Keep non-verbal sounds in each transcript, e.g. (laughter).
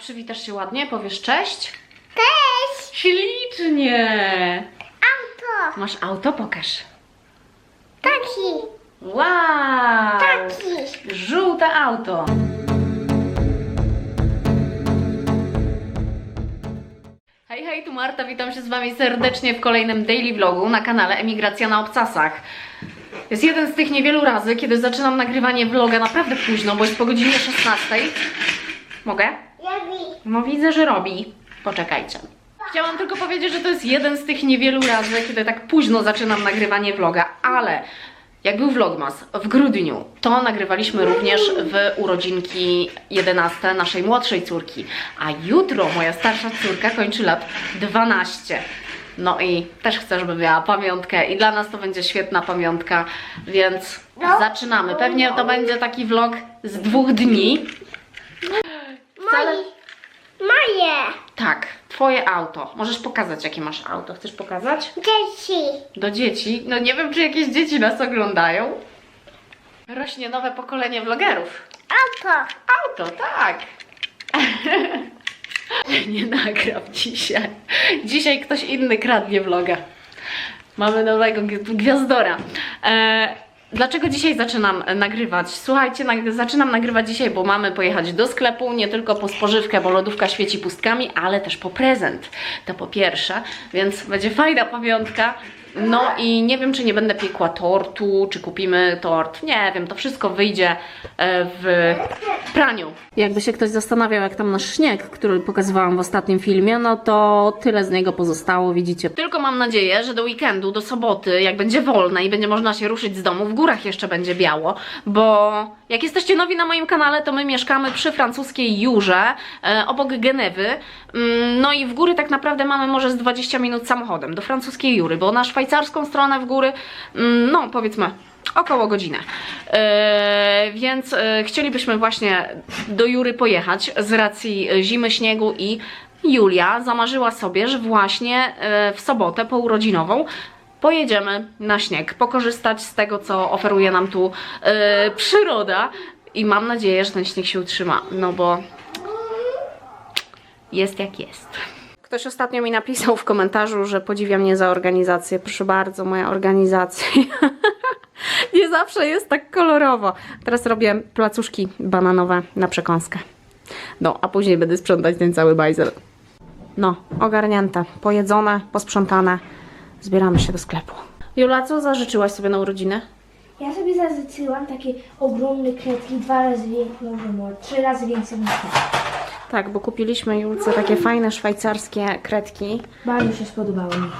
przywitasz się ładnie? Powiesz cześć? Cześć! Ślicznie! Auto! Masz auto? Pokaż. Taki! Wow! Taki! Żółte auto. Hej, hej, tu Marta, witam się z Wami serdecznie w kolejnym daily vlogu na kanale Emigracja na Obcasach. Jest jeden z tych niewielu razy, kiedy zaczynam nagrywanie vloga naprawdę późno, bo jest po godzinie 16. Mogę? No widzę, że robi. Poczekajcie. Chciałam tylko powiedzieć, że to jest jeden z tych niewielu razy, kiedy tak późno zaczynam nagrywanie vloga, ale jak był vlogmas w grudniu, to nagrywaliśmy również w urodzinki 11 naszej młodszej córki, a jutro moja starsza córka kończy lat 12. No i też chcę, żeby miała pamiątkę i dla nas to będzie świetna pamiątka, więc No. zaczynamy. Pewnie to będzie taki vlog z dwóch dni. Wcale... Moje! Tak, twoje auto. Możesz pokazać, jakie masz auto. Chcesz pokazać? Dzieci! Do dzieci? No nie wiem, czy jakieś dzieci nas oglądają. Rośnie nowe pokolenie vlogerów. Auto! Auto, tak. (laughs) nie nagram dzisiaj. Dzisiaj ktoś inny kradnie vloga. Mamy nowego gwi- gwiazdora. E, dlaczego dzisiaj zaczynam nagrywać? Słuchajcie, nag- zaczynam nagrywać dzisiaj, bo mamy pojechać do sklepu, nie tylko po spożywkę, bo lodówka świeci pustkami, ale też po prezent. To po pierwsze, więc będzie fajna pamiątka. No i nie wiem, czy nie będę piekła tortu, czy kupimy tort. Nie wiem, to wszystko wyjdzie e, w praniu. Jakby się ktoś zastanawiał, jak tam nasz śnieg, który pokazywałam w ostatnim filmie, no to tyle z niego pozostało, widzicie. Tylko mam nadzieję, że do weekendu, do soboty, jak będzie wolne i będzie można się ruszyć z domu, w górach jeszcze będzie biało, bo jak jesteście nowi na moim kanale, to my mieszkamy przy francuskiej Jurze, e, obok Genewy. Mm, no i w góry tak naprawdę mamy może z 20 minut samochodem do francuskiej Jury, bo na szwajcarską stronę w góry, mm, no powiedzmy, około godzinę. E, więc e, chcielibyśmy właśnie do Jury pojechać z racji zimy, śniegu i Julia zamarzyła sobie, że właśnie e, w sobotę pourodzinową pojedziemy na śnieg, pokorzystać z tego, co oferuje nam tu e, przyroda i mam nadzieję, że ten śnieg się utrzyma, no bo jest jak jest. Ktoś ostatnio mi napisał w komentarzu, że podziwia mnie za organizację. Proszę bardzo, moja organizacja. (laughs) Nie zawsze jest tak kolorowo. Teraz robię placuszki bananowe na przekąskę. No, a później będę sprzątać ten cały bajzel. No, ogarnięte, pojedzone, posprzątane. Zbieramy się do sklepu. Jula, co zażyczyłaś sobie na urodziny? Ja sobie zażyczyłam takie ogromne kredki, dwa razy więcej, może może trzy razy więcej niż te. Tak, bo kupiliśmy Julce takie fajne szwajcarskie kredki. Bardzo się spodobało mi.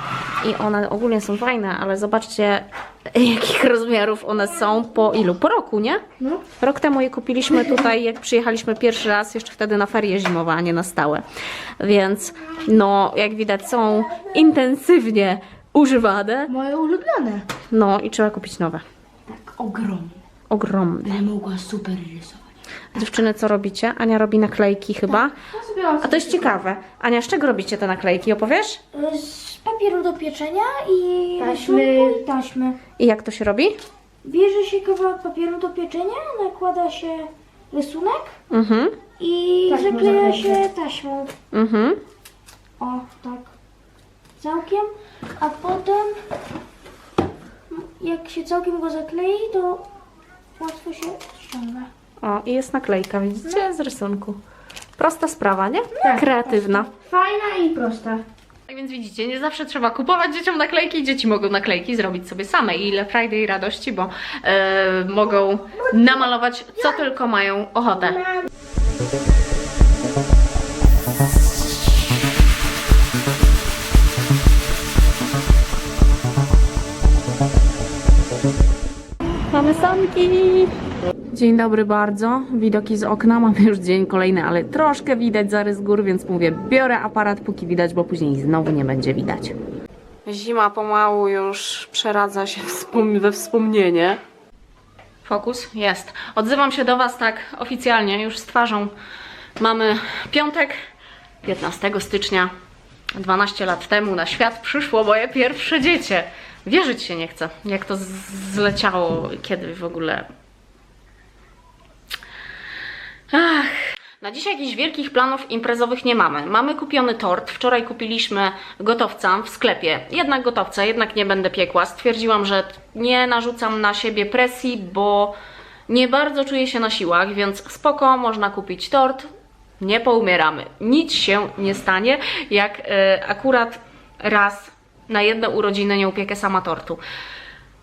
I one ogólnie są fajne, ale zobaczcie, (laughs) jakich rozmiarów one są po ilu? Po roku, nie? No. Rok temu je kupiliśmy tutaj, jak przyjechaliśmy pierwszy raz, jeszcze wtedy na ferie zimowe, a nie na stałe. Więc, no, jak widać, są intensywnie używane. Moje ulubione. No i trzeba kupić nowe. Tak, ogromne. Ogromne. Ale mogła super rysować. Dziewczyny, co robicie? Ania robi naklejki chyba. Zrobiłam A to jest ciekawe. Ania, z czego robicie te naklejki? Opowiesz? Z papieru do pieczenia i Taśmy. i taśmy. I jak to się robi? Bierze się kawałek papieru do pieczenia, nakłada się rysunek Mhm, i zakleja się taśmą. mhm. O, tak. Całkiem. A potem jak się całkiem go zaklei, to łatwo się ściąga. O, i jest naklejka, widzicie? Z rysunku. Prosta sprawa, nie? Tak, Kreatywna. Fajna i prosta. Tak więc widzicie, nie zawsze trzeba kupować dzieciom naklejki, dzieci mogą naklejki zrobić sobie same i ile frajdy i radości, bo e, mogą namalować co tylko mają ochotę. Mamy sanki! Dzień dobry bardzo. Widoki z okna. Mamy już dzień kolejny, ale troszkę widać zarys gór, więc mówię, biorę aparat póki widać, bo później znowu nie będzie widać. Zima pomału już przeradza się we wspomnienie. Fokus? Jest. Odzywam się do Was tak oficjalnie, już z twarzą. Mamy piątek, 15 stycznia. 12 lat temu na świat przyszło moje pierwsze dziecię. Wierzyć się nie chcę, jak to zleciało, kiedy w ogóle Ach, Na dzisiaj jakichś wielkich planów imprezowych nie mamy. Mamy kupiony tort. Wczoraj kupiliśmy gotowca w sklepie. Jednak gotowca, jednak nie będę piekła. Stwierdziłam, że nie narzucam na siebie presji, bo nie bardzo czuję się na siłach, więc spoko, można kupić tort. Nie poumieramy. Nic się nie stanie, jak e, akurat raz na jedne urodziny nie upiekę sama tortu.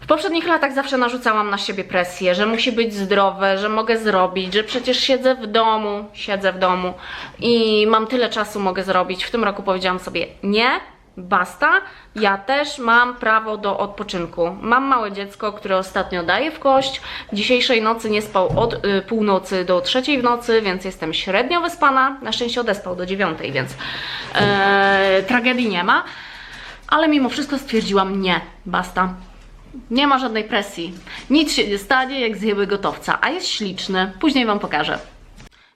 W poprzednich latach zawsze narzucałam na siebie presję, że musi być zdrowe, że mogę zrobić, że przecież siedzę w domu, siedzę w domu i mam tyle czasu, mogę zrobić. W tym roku powiedziałam sobie nie, basta, ja też mam prawo do odpoczynku. Mam małe dziecko, które ostatnio daje w kość. Dzisiejszej nocy nie spał od y, północy do trzeciej w nocy, więc jestem średnio wyspana. Na szczęście odespał do dziewiątej, więc e, tragedii nie ma. Ale mimo wszystko stwierdziłam nie, basta. Nie ma żadnej presji. Nic się nie stanie, jak zjemy gotowca, a jest śliczny. Później Wam pokażę.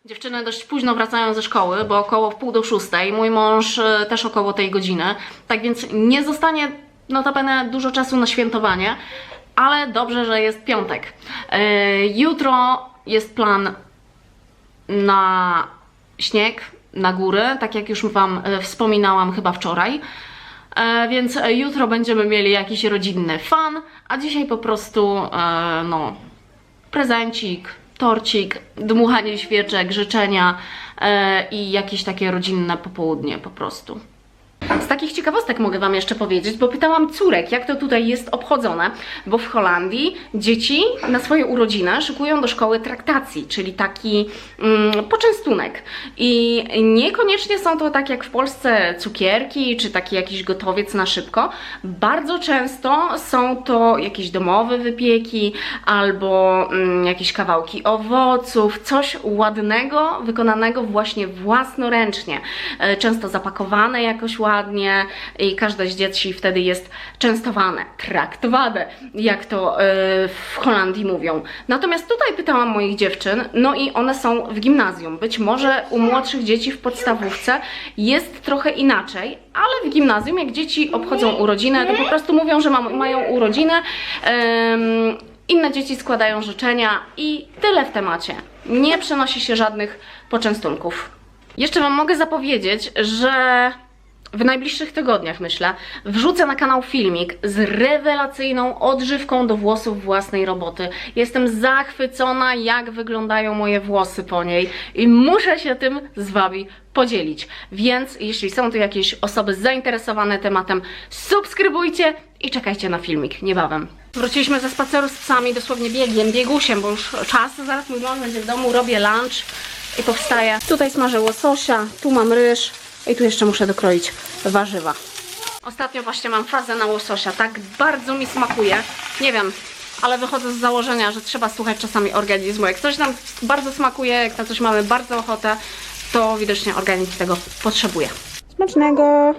Dziewczyny dość późno wracają ze szkoły, bo około w pół do szóstej. Mój mąż e, też około tej godziny. Tak więc nie zostanie notabene dużo czasu na świętowanie, ale dobrze, że jest piątek. E, jutro jest plan na śnieg, na góry, tak jak już Wam e, wspominałam chyba wczoraj. E, więc jutro będziemy mieli jakiś rodzinny fan, a dzisiaj po prostu e, no, prezencik, torcik, dmuchanie świeczek, życzenia e, i jakieś takie rodzinne popołudnie po prostu. Z takich ciekawostek mogę Wam jeszcze powiedzieć, bo pytałam córek, jak to tutaj jest obchodzone, bo w Holandii dzieci na swoje urodziny szykują do szkoły traktacji, czyli taki mm, poczęstunek. I niekoniecznie są to tak jak w Polsce cukierki, czy taki jakiś gotowiec na szybko. Bardzo często są to jakieś domowe wypieki, albo mm, jakieś kawałki owoców, coś ładnego, wykonanego właśnie własnoręcznie. E, Często zapakowane jakoś ładnie i każde z dzieci wtedy jest częstowane, traktowane, jak to e, w Holandii mówią. Natomiast tutaj pytałam moich dziewczyn, no i one są w gimnazjum. Być może u młodszych dzieci w podstawówce jest trochę inaczej, ale w gimnazjum, jak dzieci obchodzą urodziny, to po prostu mówią, że ma, mają urodziny. em, inne dzieci składają życzenia i tyle w temacie. Nie przenosi się żadnych poczęstunków. Jeszcze Wam mogę zapowiedzieć, że w najbliższych tygodniach, myślę, wrzucę na kanał filmik z rewelacyjną odżywką do włosów własnej roboty. Jestem zachwycona, jak wyglądają moje włosy po niej i muszę się tym z Wami podzielić. Więc jeśli są tu jakieś osoby zainteresowane tematem, subskrybujcie i czekajcie na filmik niebawem. Wróciliśmy ze spaceru z psami, dosłownie biegiem, biegusiem, bo już czas, zaraz mój mąż będzie w domu, robię lunch i powstaje. Tutaj smażę łososia, tu mam ryż i tu jeszcze muszę dokroić warzywa. Ostatnio właśnie mam fazę na łososia, tak bardzo mi smakuje. Nie wiem, ale wychodzę z założenia, że trzeba słuchać czasami organizmu. Jak coś nam bardzo smakuje, jak na coś mamy bardzo ochotę, to widocznie organizm tego potrzebuje. Smacznego!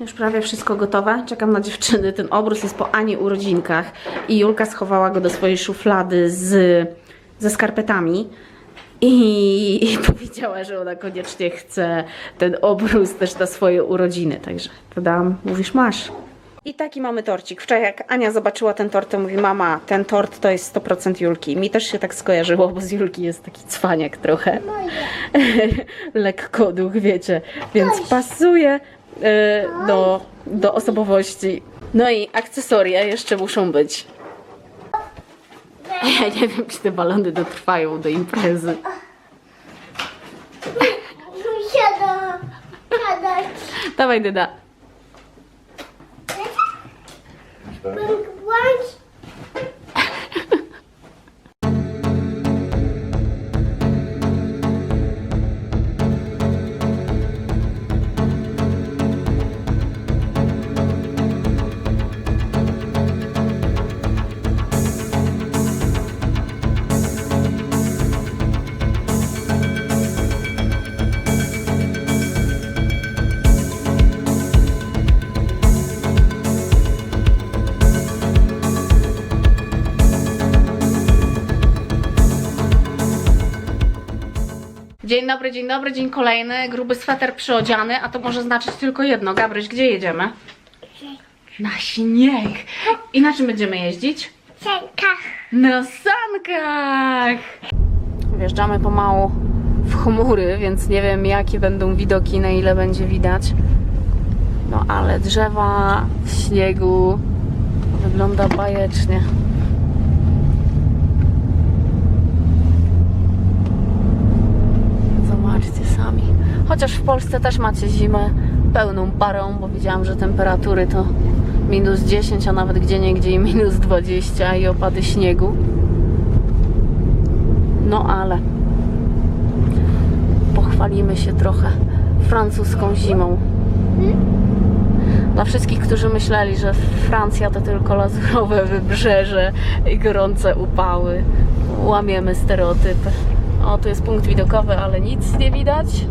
Już prawie wszystko gotowe. Czekam na dziewczyny. Ten obrus jest po Ani urodzinkach i Julka schowała go do swojej szuflady z, ze skarpetami. I, I (laughs) powiedziała, że ona koniecznie chce ten obrus też na swoje urodziny. Także podałam, mówisz, masz. I taki mamy torcik. Wczoraj jak Ania zobaczyła ten tort, to mówi, mama, ten tort to jest 100% Julki. Mi też się tak skojarzyło, bo z Julki jest taki cwaniak trochę. (laughs) Lekko duch, wiecie. Więc pasuje e, do, do osobowości. No i akcesoria jeszcze muszą być. (laughs) Ja nie wiem, czy te balony dotrwają do imprezy. Siada. Siada. Dawaj, Dyda. Bądź. Dzień dobry, dzień dobry, dzień kolejny. Gruby sweter przyodziany, a to może znaczyć tylko jedno. Gabryś, gdzie jedziemy? Na śnieg. I na czym będziemy jeździć? Cienka. Na sankach! Wjeżdżamy pomału w chmury, więc nie wiem jakie będą widoki, na ile będzie widać. No ale drzewa w śniegu wygląda bajecznie. Zobaczcie sami. Chociaż w Polsce też macie zimę pełną parą, bo widziałam, że temperatury to minus 10, a nawet gdzie niegdzie i minus 20 i opady śniegu. No ale pochwalimy się trochę francuską zimą. Dla wszystkich, którzy myśleli, że Francja to tylko lazurowe wybrzeże i gorące upały, łamiemy stereotypy. O, tu jest punkt widokowy, ale nic nie widać.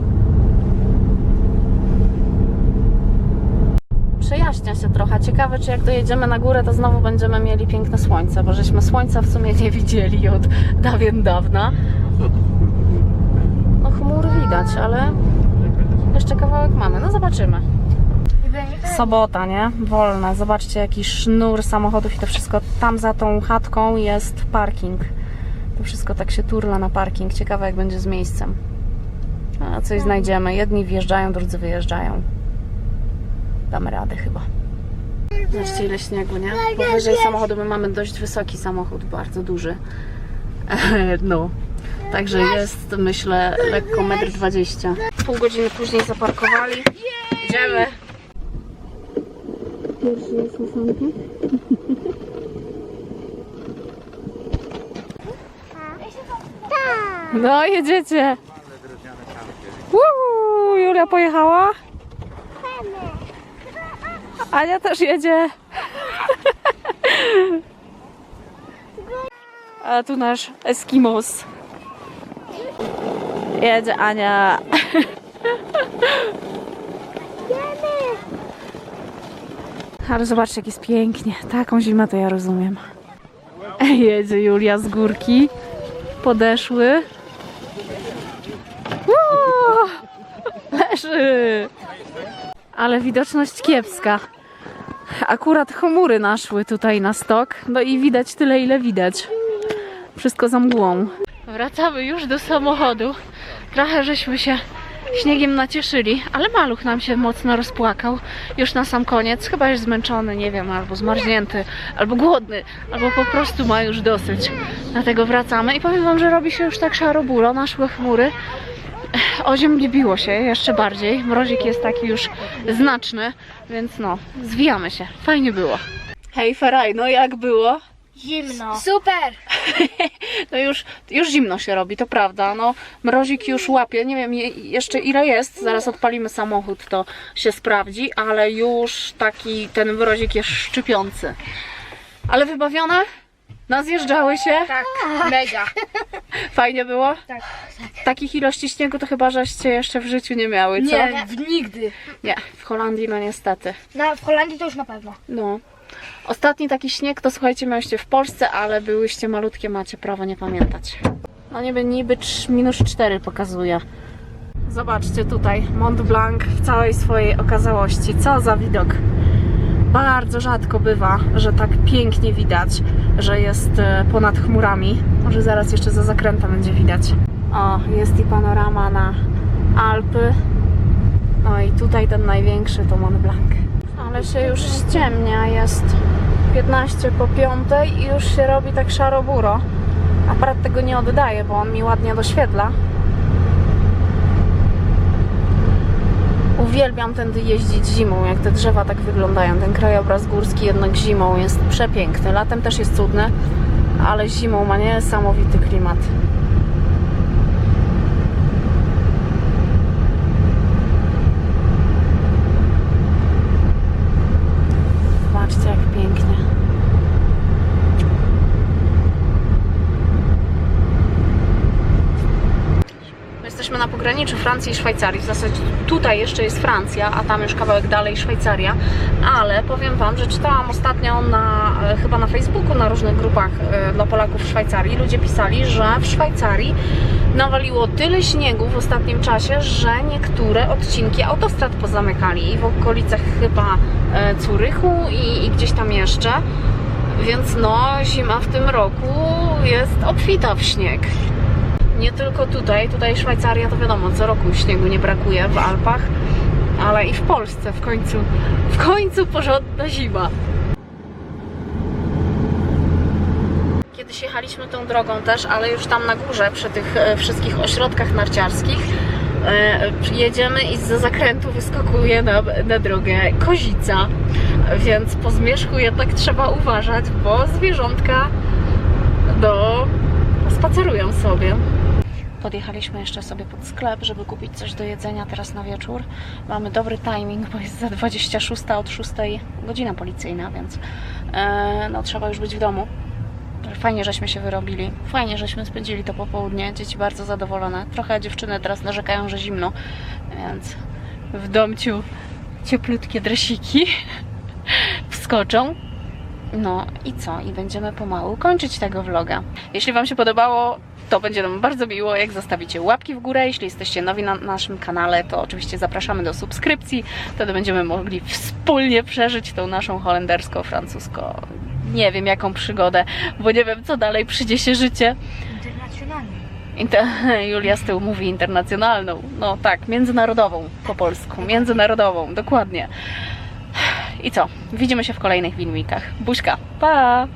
Przejaśnia się trochę. Ciekawe, czy jak dojedziemy na górę, to znowu będziemy mieli piękne słońce, bo żeśmy słońca w sumie nie widzieli od dawien dawna. No chmur widać, ale jeszcze kawałek mamy. No zobaczymy. Sobota, nie? Wolna. Zobaczcie, jaki sznur samochodów i to wszystko. Tam za tą chatką jest parking. To wszystko tak się turla na parking. Ciekawe, jak będzie z miejscem. A coś znajdziemy. Jedni wjeżdżają, drudzy wyjeżdżają. Damy radę chyba. Zobaczcie, ile śniegu, nie? Powyżej samochodu my mamy dość wysoki samochód, bardzo duży. (laughs) No. Także jest, myślę, lekko 1,20 m. Pół godziny później zaparkowali. Idziemy. Pierwszy jest. Tak. No, jedziecie. Uuu, Julia pojechała. Ania też jedzie. A tu nasz Eskimos. Jedzie Ania. Ale zobaczcie, jak jest pięknie. Taką zimę to ja rozumiem. Jedzie Julia z górki. Podeszły. Ło! Leży! Ale widoczność kiepska. Akurat chmury naszły tutaj na stok, no i widać tyle, ile widać. Wszystko za mgłą. Wracamy już do samochodu. Trochę żeśmy się śniegiem nacieszyli, ale maluch nam się mocno rozpłakał. Już na sam koniec. Chyba jest zmęczony, nie wiem, albo zmarznięty, albo głodny, albo po prostu ma już dosyć. Dlatego wracamy i powiem wam, że robi się już tak szaro-buro, naszły chmury. Oziębliło się jeszcze bardziej. Mrozik jest taki już znaczny, więc no, zwijamy się. Fajnie było. Hej Feraj, no jak było? Zimno. Super! (laughs) No już, już zimno się robi, to prawda. No, mrozik już łapie. Nie wiem je- jeszcze ile jest. Zaraz odpalimy samochód, to się sprawdzi, ale już taki ten mrozik jest szczypiący. Ale wybawione? Nazjeżdżały się? Tak, mega. Fajnie było? Tak. Takich ilości śniegu to chyba żeście jeszcze w życiu nie miały, co? Nie, w nigdy. Nie, w Holandii no niestety. Na, w Holandii to już na pewno. No. Ostatni taki śnieg to słuchajcie, miałyście w Polsce, ale byłyście malutkie, macie prawo nie pamiętać. No niby niby trz- minus 4 pokazuje. Zobaczcie tutaj Mont Blanc w całej swojej okazałości. Co za widok. Bardzo rzadko bywa, że tak pięknie widać, że jest e, ponad chmurami. Może zaraz jeszcze za zakrętem będzie widać. O, jest i panorama na Alpy. No i tutaj ten największy to Mont Blanc. Ale się już ściemnia, jest 15 po 5 i już się robi tak szaro-buro. Aparat tego nie oddaje, bo on mi ładnie doświetla. Uwielbiam tędy jeździć zimą, jak te drzewa tak wyglądają. Ten krajobraz górski jednak zimą jest przepiękny. Latem też jest cudny, ale zimą ma niesamowity klimat. Zobaczcie jak pięknie. My Pograniczu Francji i Szwajcarii. W zasadzie tutaj jeszcze jest Francja, a tam już kawałek dalej Szwajcaria. Ale powiem Wam, że czytałam ostatnio na, e, chyba na Facebooku, na różnych grupach e, dla Polaków w Szwajcarii. Ludzie pisali, że w Szwajcarii nawaliło tyle śniegu w ostatnim czasie, że niektóre odcinki autostrad pozamykali i w okolicach chyba e, Curychu i, i gdzieś tam jeszcze. Więc no, zima w tym roku jest obfita w śnieg. Nie tylko tutaj, tutaj Szwajcaria to wiadomo, co roku śniegu nie brakuje w Alpach, ale i w Polsce w końcu, w końcu porządna zima. Kiedyś jechaliśmy tą drogą też, ale już tam na górze, przy tych e, wszystkich ośrodkach narciarskich, e, jedziemy i z zakrętu wyskakuje nam na drogę kozica. Więc po zmierzchu jednak trzeba uważać, bo zwierzątka do spacerują sobie. Podjechaliśmy jeszcze sobie pod sklep, żeby kupić coś do jedzenia teraz na wieczór. Mamy dobry timing, bo jest za 26 od 6 godzina policyjna, więc e, no, trzeba już być w domu. Fajnie, żeśmy się wyrobili. Fajnie, żeśmy spędzili to popołudnie. Dzieci bardzo zadowolone. Trochę dziewczyny teraz narzekają, że zimno, więc w domciu cieplutkie dresiki (laughs) wskoczą. No i co? I będziemy pomału kończyć tego vloga. Jeśli Wam się podobało, to będzie nam bardzo miło, jak zostawicie łapki w górę. Jeśli jesteście nowi na naszym kanale, to oczywiście zapraszamy do subskrypcji. Wtedy będziemy mogli wspólnie przeżyć tą naszą holendersko-francusko. Nie wiem jaką przygodę, bo nie wiem co dalej przyjdzie się życie. Internacjonalnie. Inter... (laughs) Julia z tyłu mówi internacjonalną. No tak, międzynarodową po polsku. Międzynarodową, dokładnie. I co? Widzimy się w kolejnych filmikach. Buźka, pa!